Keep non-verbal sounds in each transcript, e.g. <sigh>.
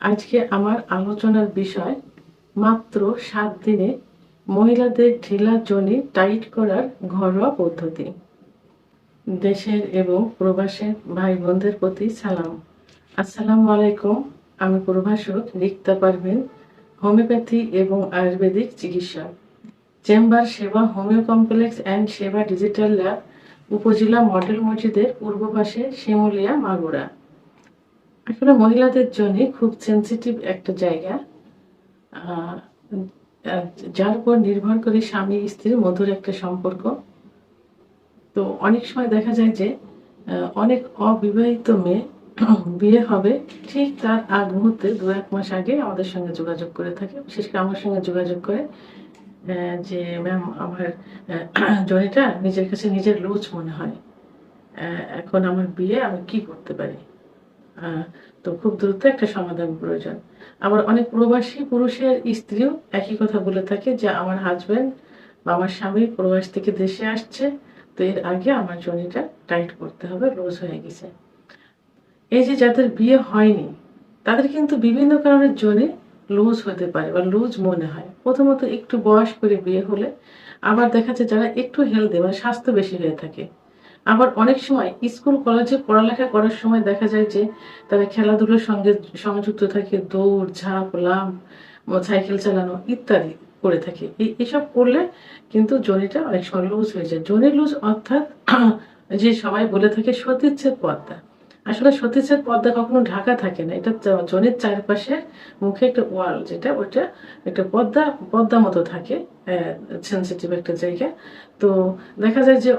আজকে আমার আলোচনার বিষয় মাত্র সাত দিনে মহিলাদের ঢিলা জনি টাইট করার ঘরোয়া পদ্ধতি। দেশের এবং প্রবাসের ভাই বোনদের প্রতি সালাম। আসসালামু আলাইকুম, আমি প্রভাষক রিক্তা পারভিন হোমিওপ্যাথি এবং আয়ুর্বেদিক চিকিৎসক চেম্বার সেবা হোমিও কমপ্লেক্স অ্যান্ড সেবা ডিজিটাল ল্যাব উপজেলা মডেল মসজিদের পূর্ব পাশে শিমুলিয়া মাগুরা। আসলে মহিলাদের জন্য খুব সেন্সিটিভ একটা জায়গা। যার উপর নির্ভর করে স্বামী স্ত্রীর মধুর একটা সম্পর্ক। তো অনেক সময় দেখা যায় যে অনেক অবিবাহিত মেয়ে বিয়ে হবে, ঠিক তার আগ মুহূর্তে দু এক মাস আগে আমাদের সঙ্গে যোগাযোগ করে থাকে। বিশেষ করে আমার সঙ্গে যোগাযোগ করে যে ম্যাম আমার জনিটা নিজের কাছে নিজের লুজ মনে হয়। এখন আমার বিয়ে আমি কি করতে পারি? তো খুব দ্রুত একটা সমাধান প্রয়োজন। আবার অনেক প্রবাসী পুরুষের স্ত্রীও একই কথা বলে থাকে যে, আমার হাজবেন্ড বা আমার স্বামী প্রবাস থেকে দেশে আসছে, তো এর আগে আমার জনিটা টাইট করতে হবে লুজ হয়ে গেছে। এই যে যাদের বিয়ে হয়নি, তাদের কিন্তু বিভিন্ন কারণের জন্য লুজ হতে পারে বা লুজ মনে হয়। প্রথমত একটু বয়স করে বিয়ে হলে আবার দেখা যাচ্ছে যারা একটু হেলদি মানে স্বাস্থ্য বেশি হয়ে থাকে আবার অনেক সময় স্কুল, কলেজে পড়ালেখা করার সময় দেখা যায় যে তারা খেলাধুলোর সঙ্গে সংযুক্ত থাকে, দৌড়, ঝাঁপ লাম সাইকেল চালানো ইত্যাদি করে থাকে। এসব করলে কিন্তু জনিটা অনেক সময় লুজ হয়ে যায়। জনি লুজ অর্থাৎ <clears throat> যে সবাই বলে থাকে সতীচ্ছেদ পদ্মা আসলে সতীচ্ছেদ পর্দা কখনো ঢাকা থাকে না। এটা জনির চারপাশে মুখে একটা ওয়াল যেটা ওটা একটা পদ্মা পদ্মা মতো থাকে সেন্সিটিভ একটা জায়গা। তো দেখা যায় যে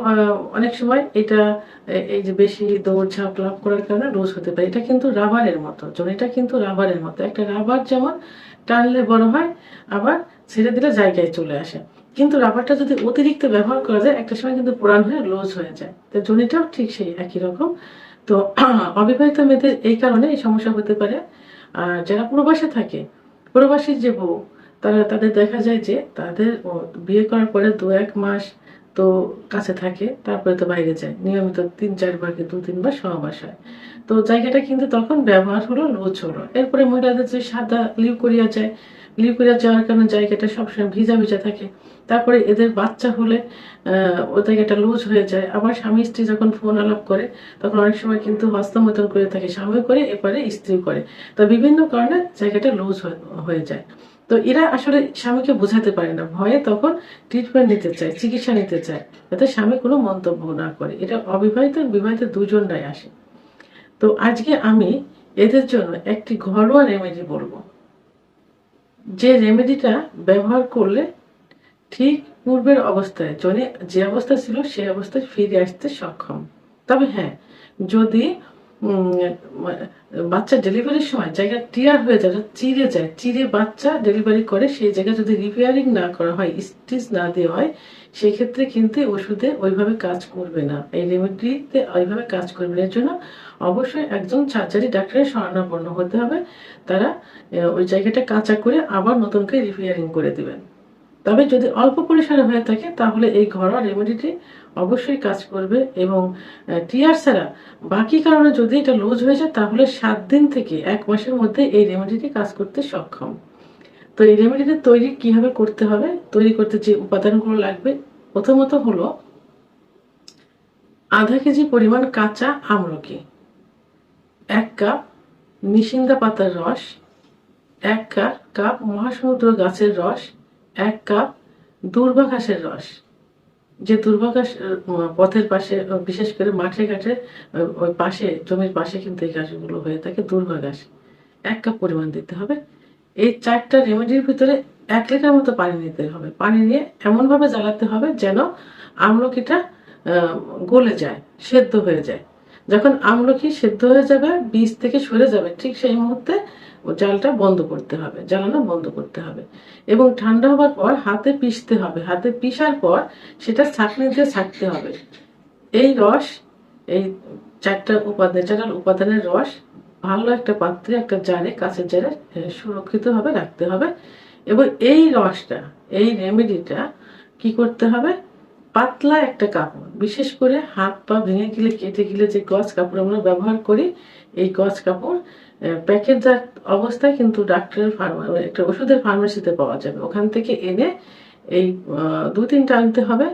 অনেক সময় এটা এই যে বেশি দৌড় ঝাঁপ লাভ করার কারণে লুজ হতে পারে। এটা কিন্তু রাবারের মতো জনিটা কিন্তু রাবারের মতো। একটা রাবার যেমন টানলে বড় হয়, আবার ছেড়ে দিলে জায়গায় চলে আসে। কিন্তু রাবারটা যদি অতিরিক্ত ব্যবহার করা যায়, একটা সময় কিন্তু পুরান হয়ে লুজ হয়ে যায়। তো জনিটাও ঠিক সেই একই রকম। তো <clears throat> অবিবাহিত মেয়েদের এই কারণে এই সমস্যা হতে পারে। আর যারা প্রবাসে থাকে প্রবাসী যে বউ, তারা, তাদের দেখা যায় যে তাদের বিয়ে করার পরে দু এক মাস তো কাছে থাকে, তারপরে তো বাইরে যায়। নিয়মিত তিন চারবার কি দু তিনবার সহবাস হয়। তো জায়গাটা কিন্তু তখন ব্যবহার হলো লোচ হলো। এরপরে মহিলাদের যে সাদা লিউ করিয়া যায় লিউ যাওয়ার কারণে জায়গাটা সবসময় ভিজা ভিজা থাকে। তারপরে এদের বাচ্চা হলে আহ, ও জায়গাটা লুজ হয়ে যায়। আবার স্বামী স্ত্রী যখন ফোন আলাপ করে তখন অনেক সময় কিন্তু হস্তমৈথুন করে থাকে। স্বামী করে এরপরে স্ত্রী করে। তো বিভিন্ন কারণে জায়গাটা লুজ হয়ে যায়। তো এরা আসলে স্বামীকে বোঝাতে পারে না। ভয়ে তখন ট্রিটমেন্ট নিতে চায় চিকিৎসা নিতে চায় যাতে স্বামী কোনো মন্তব্য না করে। এটা অবিবাহিত বিবাহিত দুজনরাই আসে। তো আজকে আমি এদের জন্য একটি ঘরোয়া রেমেডি বলব। যে রেমেডিটা ব্যবহার করলে ঠিক পূর্বের অবস্থায় জনে যে অবস্থা ছিল সেই অবস্থায় ফিরে আসতে সক্ষম। তবে হ্যাঁ যদি বাচ্চা ডেলিভারির সময় জায়গা টিয়ার হয়ে যায় চিরে যায়। চিরে বাচ্চা ডেলিভারি করে, সেই জায়গা যদি রিপেয়ারিং না করা হয় স্টিচ না দেওয়া হয়, সেক্ষেত্রে কিন্তু ওষুধে ওইভাবে কাজ করবে না। এই রেমেডিতে ওইভাবে কাজ করবে না। এর জন্য অবশ্যই একজন সার্জারি ডাক্তারের শরণাপন্ন হতে হবে। তারা ওই জায়গাটা কাঁচা করে আবার নতুন করে রিপেয়ারিং করে দিবেন। তবে যদি অল্প পরিসরে হয়ে থাকে, তাহলে এই ঘরোয়া রেমেডিটি অবশ্যই কাজ করবে এবং টিয়ার ছাড়া বাকি কারণে যদি এটা লুজ হয়ে যায়, তাহলে সাত দিন থেকে এক মাসের মধ্যে এই রেমেডিটি কাজ করতে সক্ষম। তো এই রেমেডিটি তৈরি কীভাবে করতে হবে? তৈরি করতে যে উপাদানগুলো লাগবে, প্রথমত হলো আধা কেজি পরিমাণ কাঁচা আমলকি, এক কাপ নিশিন্দা পাতার রস, এক কাপ কাপ মহাসমুদ্র গাছের রস এক কাপ দুর্বা ঘাসের রস, যে দুর্বা ঘাস পথের পাশে বিশেষ করে মাঠে ঘাটে ওই পাশে, জমির পাশে কিন্তু এই ঘাসগুলো হয়ে থাকে দুর্বা ঘাস এক কাপ পরিমাণ দিতে হবে। এই চারটা রেমেডির ভিতরে এক লিটার মতো পানি নিতে হবে। পানি নিয়ে এমনভাবে জ্বালাতে হবে যেন আমলকিটা গলে যায়, সেদ্ধ হয়ে যায়। যখন আমলকি সেদ্ধ হয়ে যাবে, বীজ থেকে সরে যাবে, ঠিক সেই মুহূর্তে জালটা বন্ধ করতে হবে, জ্বালানো বন্ধ করতে হবে। এবং ঠান্ডা হবার পর হাতে পিষতে হবে। হাতে পিষার পর সেটা ছাঁকনি দিয়ে ছাকতে হবে। এই রস, এই চারটা উপাদান, চারটা উপাদানের রস ভালো একটা পাত্রে, একটা জারে, কাঁচের জারে সুরক্ষিতভাবে রাখতে হবে। এবং এই রসটা, এই রেমেডিটা কি করতে হবে? পাতলা একটা কাপড়, বিশেষ করে হাত পা ভেঙে গেলে, কেটে গেলে যে গজ কাপড় আমরা ব্যবহার করি, এই গজ কাপড় প্যাকেটজাত অবস্থায় কিন্তু ডাক্তারের ফার্মা একটা ওষুধের ফার্মেসিতে পাওয়া যাবে। ওখান থেকে এনে এই দু তিনটা আনতে হবে।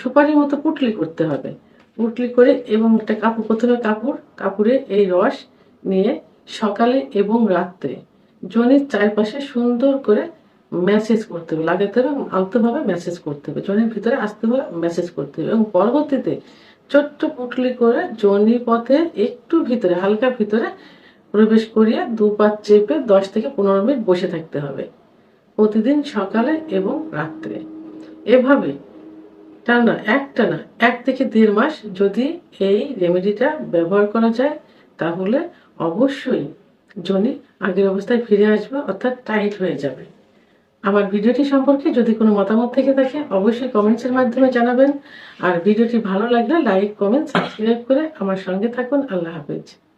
সুপারির মতো পুটলি করতে হবে। পুটলি করে এবং একটা কাপড় প্রথমে কাপড়, কাপড়ে এই রস নিয়ে সকালে এবং রাত্রে জনির চারপাশে সুন্দর করে ম্যাসেজ করতে হবে। লাগাতে হবে আলতোভাবে ম্যাসেজ করতে হবে। জনির ভিতরে আসতে হবে ম্যাসেজ করতে হবে এবং পরবর্তীতে ছোট্ট পুটলি করে জনি পথে একটু ভিতরে, হালকা ভিতরে প্রবেশ করিয়ে দু দুপাত চেপে দশ থেকে পনেরো মিনিট বসে থাকতে হবে। প্রতিদিন সকালে এবং রাত্রে। এভাবে টানা এক টানা এক থেকে দেড় মাস যদি এই রেমেডিটা ব্যবহার করা যায়, তাহলে অবশ্যই জনি আগের অবস্থায় ফিরে আসবে, অর্থাৎ টাইট হয়ে যাবে। আমার ভিডিওটি সম্পর্কে যদি কোনো মতামত থেকে থাকে, অবশ্যই কমেন্টসের মাধ্যমে জানাবেন। আর ভিডিওটি ভালো লাগলে লাইক কমেন্ট সাবস্ক্রাইব করে আমার সঙ্গে থাকুন। আল্লাহ হাফেজ।